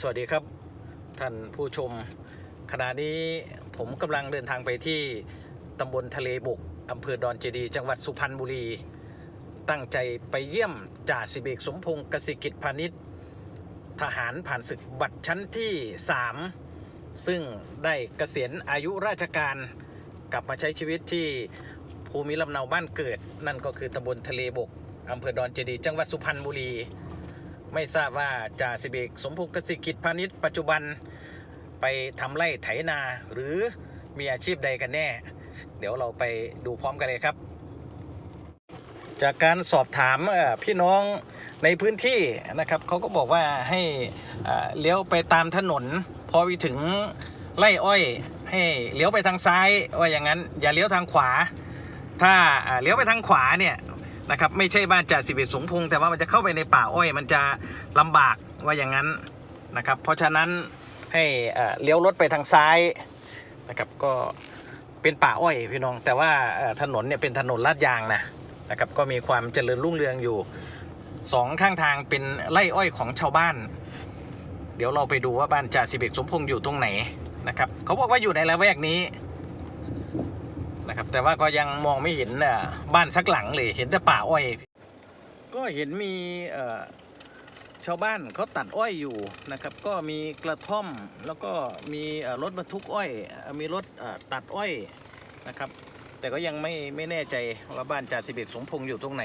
สวัสดีครับ ท่านผู้ชม ขณะนี้ผมกำลังเดินทางไปที่ตำบลทะเลบกอำเภอดอนเจดี จังหวัดสุพรรณบุรี ตั้งใจไปเยี่ยมจ่าสิบเอกสมพงศ์กสิกิจพาณิชย์ทหารผ่านศึกบัตรชั้นที่ 3 ซึ่งได้เกษียณอายุราชการกลับมาใช้ชีวิตที่ภูมิลำเนาบ้านเกิด นั่นก็คือตำบลทะเลบกอำเภอดอนเจดี จังหวัดสุพรรณบุรี ไม่ทราบว่าจ่าสิบเอกสมพงศ์กสิกิจพาณิชย์ปัจจุบันไปทำไร่ไถนา หรือมีอาชีพใดกันแน่ เดี๋ยวเราไปดูพร้อมกันเลยครับ จากการสอบถามพี่น้องในพื้นที่นะครับเขาก็บอกว่าให้เลี้ยวไปตามถนน พอไปถึงไร่อ้อย ให้เลี้ยวไปทางซ้ายว่าอย่างนั้น อย่าเลี้ยวทางขวา ถ้าเลี้ยวไปทางขวาเนี่ย นะครับไม่ใช่บ้านจ่าสิบเอกสมพงษ์แต่ว่ามันจะเข้าไปในป่าอ้อย มันจะลำบากว่าอย่างนั้นนะครับ เพราะฉะนั้นให้เลี้ยวรถไปทางซ้ายนะครับก็เป็นป่าอ้อยพี่น้อง แต่ว่าถนนเนี่ยเป็นถนนลาดยางนะนะครับก็มีความเจริญรุ่งเรืองอยู่สองข้างทางเป็นไร่อ้อยของชาวบ้าน เดี๋ยวเราไปดูว่าบ้านจ่าสิบเอกสมพงษ์อยู่ตรงไหนนะครับเขาบอกว่าอยู่ในละแวกนี้ นะครับ แต่ว่าก็ยังมองไม่เห็นบ้านสักหลังเลยเห็นแต่ป่าอ้อย ก็เห็นมีเอชาวบ้านเขาตัดอ้อยอยู่นะครับ ก็มีกระท่อมแล้วก็มีรถบรรทุกอ้อย มีรถตัดอ้อยนะครับ แต่ก็ยังไม่ไม่แน่ใจว่าบ้านจ่าสิบเอกสมพงษ์อยู่ตรงไหน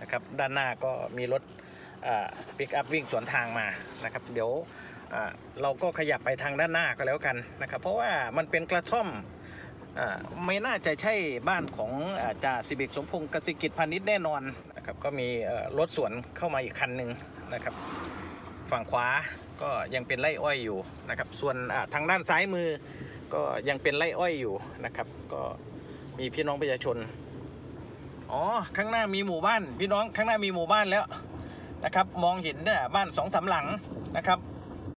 นะครับ ด้านหน้าก็มีรถปิกอัพวิ่งสวนทางมานะครับ เดี๋ยวเราก็ขยับไปทางด้านหน้าก็แล้วกันนะครับ เพราะว่ามันเป็นกระท่อม ไม่น่าจะใช่บ้านของจ่าสิบเอกสมพงศ์กสิกิจพาณิชย์แน่นอนนะครับก็มีรถสวนเข้ามาอีกคันหนึ่งนะครับ ฝั่งขวาก็ยังเป็นไร่อ้อยอยู่นะครับ ส่วนทางด้านซ้ายมือก็ยังเป็นไร่อ้อยอยู่นะครับ ก็มีพี่น้องประชาชนอ๋อข้างหน้ามีหมู่บ้าน พี่น้องข้างหน้ามีหมู่บ้านแล้วนะครับ มองเห็นเนี่ยบ้านสองสามหลังนะครับ